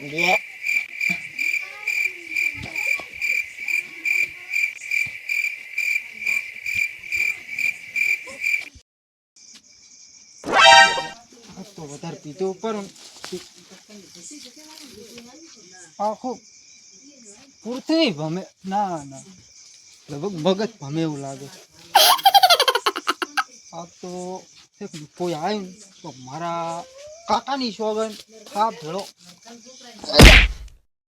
આ તો વધારે પીતો ઉપર. આખો પૂરતી ભમે. ના ના. લગભગ મગજ ભમે એવું લાગે. આ તો કોઈ આવ્યું તો મારા કાકાની સોગન થાપ ધડો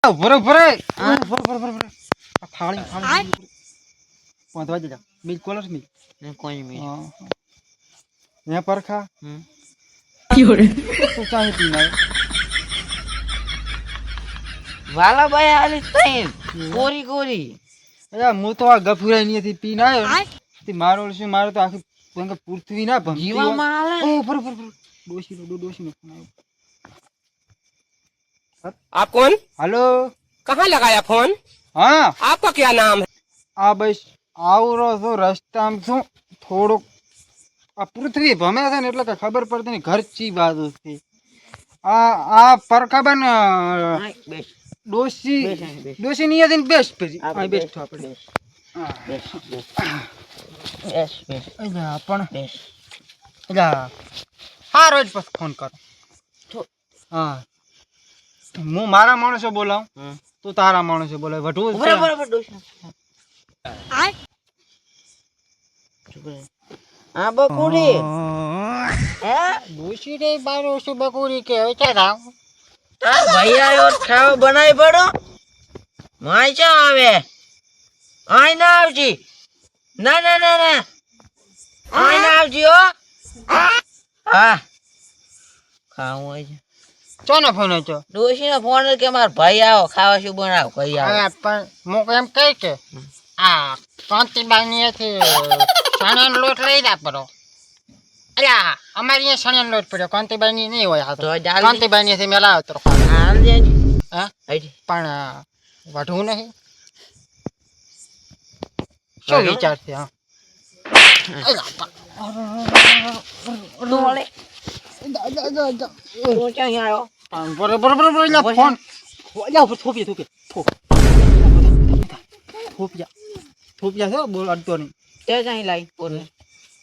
ભરે ભરે. ભરે ભરે ભરે ભરે. આ થાળી થાળી. પહોંચવા દેજા મિલ્ક કોલર મિલ ને કોઈ મિલ હા અહીંયા પરખા. હમ. તો ચાહે પીના વાલાભાઈ હાલી તઈ કોરી કોરી અરે હું તો આ ગફુરા નીથી પીને આવ્યો. તે મારો શું મારો તો આખી પંગ પૃથ્વી ના ભમતી હોય. જીવામાં હાલે ઓ પર પર પર ડોશીનો ડો ડોશીનો ફોન આવ્યો आप कौन હાલો कहाँ लगाया फोन હા आपका क्या नाम है આ બસ આવરો છો રસ્તામાં શું થોડુંક આ પૃથ્વી ભમે છે ને એટલે કઈ ખબર પડતી નહીં ઘર ચી બાજુ છે આ આ પરખાબન આય, બેસ ડોશી બેસ અહીં, બેસ. ડોશી ની હતી બેસ્ટ પછી આપણે આ બેસ્ટ આપણે મારા માણસો બોલાવું તું તારા માણસો બોલાવ વઢવું ચૂપ રહે. હા ડોશી રે બારો શું બકુરી કે હવે રાવ તાર ભાઈ ખાવ બનાવી પડો માય ચા આવે આય ના આવજી. ના ના ના ના. આય ના આવજી હો. હા. ખાવું હોય છે. ચોનો ફોન હતો? ડોશીનો ફોન કે માર ભાઈ આવો ખાવા શું બનાવ કઈ આવો. પણ મુક એમ કહી કે આ કાંતિબાઈ થી ચણાનો લોટ લઈ જા પડો અલ્યા અમારી અહીંયા ચણાનો લોટ પડ્યો. કાંતિબાઈ ની નહીં હોય આ તો. તો જાલ કાંતિબાઈ થી મેલા આવતો હા પણ વઢવું નહીં. શું? વિચાર છે હા.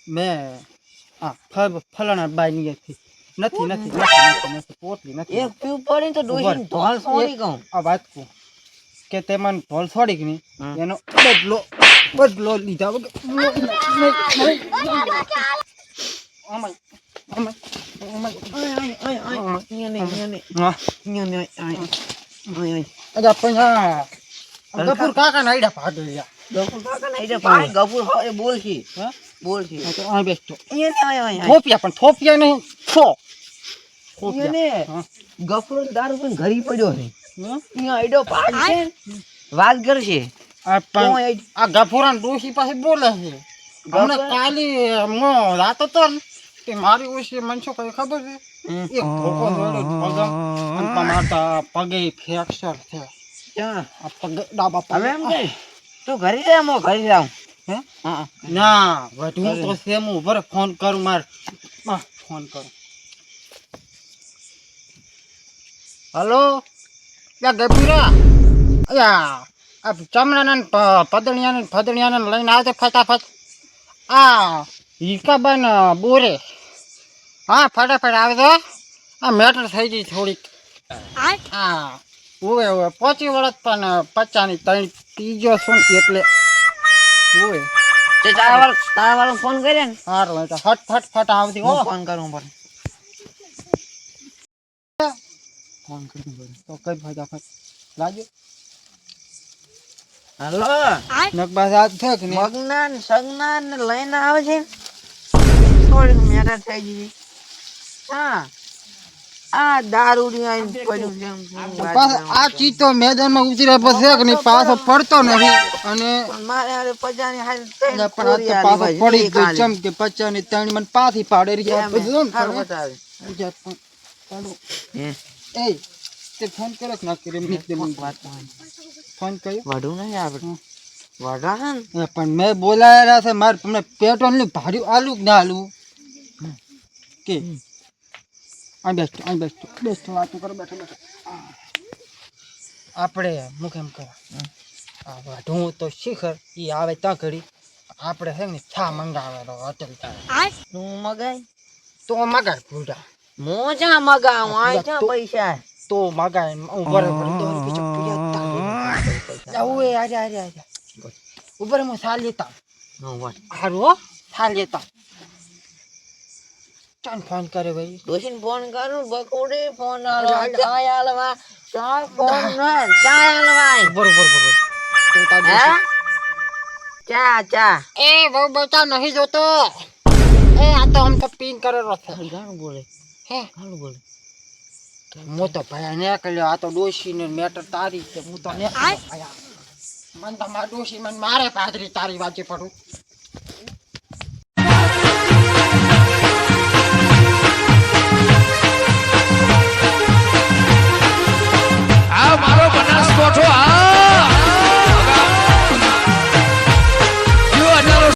મેં ફલાણા બાઈ ની નથી નથી પોટલી નથી. એક પીવું પડી તો ડોશી ધોલ સોરી કહું. આ વાત કહું. કે તે મને ઢોલ છોડી ની નહીં એનો બદલો બદલો લીધા વગર નહીં, નહીં, નહીં. ગફુર કાકાના આયડા ભાગે યા. ગફુર હવે બોલશી હા? બોલશી હા, તો આ બેસતો. થોપિયા પણ થોપિયા નહીં થો થોપિયા. ગફુર દારૂ પણ ઘરી પડ્યો છે હા? અહીંયા આઈડો પાડ વાત કરશે આ તો પણ એ- આ ગફુરા ડોશી પાસે બોલે છે. હમણાં કાલી મો રાત હતો ને તે મારી ઓછી મને શું કઈ ખબર છે. એક ધોકો જોડ્યો પગમ અને તમારા પગે ફ્રેક્ચર છે. આ પગ ડાબા પગ. હવે એમ કે તું ઘરે જા મો ઘરે જાઉં. હે? હા ના વધુ તો સેમ ઉપર ફોન કરું માર. ફોન કરું. હલો? ગભીરા. યા આ ચમડાના પદણિયાને ફદણિયાને લઈને આવજે ફટાફટ. આ હિકાબાન બોરે. હા ફટાફટ આવજો આ મેટર થઈ ગઈ થોડીક. હા ઓવે ઓવે પહોંચી વળત પણ પચાની ત્રણ ત્રીજો શું એટલે? ઓવે. તે ટાવર વાળો ફોન કરે ને? સારું એટલે ફટ ફટ ફટ આવતી હો. ફોન કરું પણ ફોન કરી બોલ તો કઈ ફટાફટ લાગ્યો? હલો. નકબાસ આજ છે કે નહીં? મગના ને સગના ને લઈને આવે છે. થોડીક મેટર થઈ ગઈ. હા. આ દારૂ આઈને પડ્યું છે એમ શું વાત પાછો કરું. આ ચીજ મેદાનમાં ઉતર્યા પછી કે નહીં? પાછો પડતો નથી. અને મારે પજાની ત્રણ એટલે પણ આ તો પાછો પડી ગઈ ચમ કે પચાસ ત્રણ મને પાછી પાડે રહી કેમ બધું બતાવે. એ તે ફોન કર્યો કે ના કર્યો? એમ નીકળે મને. વાત. ફોન કર્યો? વઢું નહીં આપણે છે ને? પણ મેં બોલાયેલા છે મારે તમને પેટ્રોલનું ભાડું આલું કે ના આલું? કે? આ બેસતો આ બેસતો બેસતો વાતો કરો બેઠો બેઠો. આપણે હું કેમ કરો. આ વાઢું તો શિખર એ આવે ત્યાં ઘડી. આપણે છે ને છા મંગાવેલો હોટેલ તું મગાય? તો મગાય ભૂડા મોજા મગાવું ક્યાં તો- પૈસા? તો મગાય હું બરાબર તો એની પીછે પીડ્યા તા. જાવું એ આજા આજા આજા ઉપર હું સાલ લેતા નો વાત. હારું સાલ લેતા ચાલ ફોન કરે ભાઈ. ડોશીને ફોન કરું બકુડી ફોન આલો ચાય આલવા. ચાય ફોન ના ચાય આલવા બરોબર બરોબર તો તાર ચા ચા. એ બહુ બચા નહીં જોતો. એ આ તો હમ તો પીન કરે છે. બોલે હે? બોલ. બોલે હું તો ભાઈ કર્યો આ તો ડોશી ને મેટર તારી છે. હું તો ને ભાયા મન તો મારા ડોશી મને મારે પાદરી તારી વાજે પડું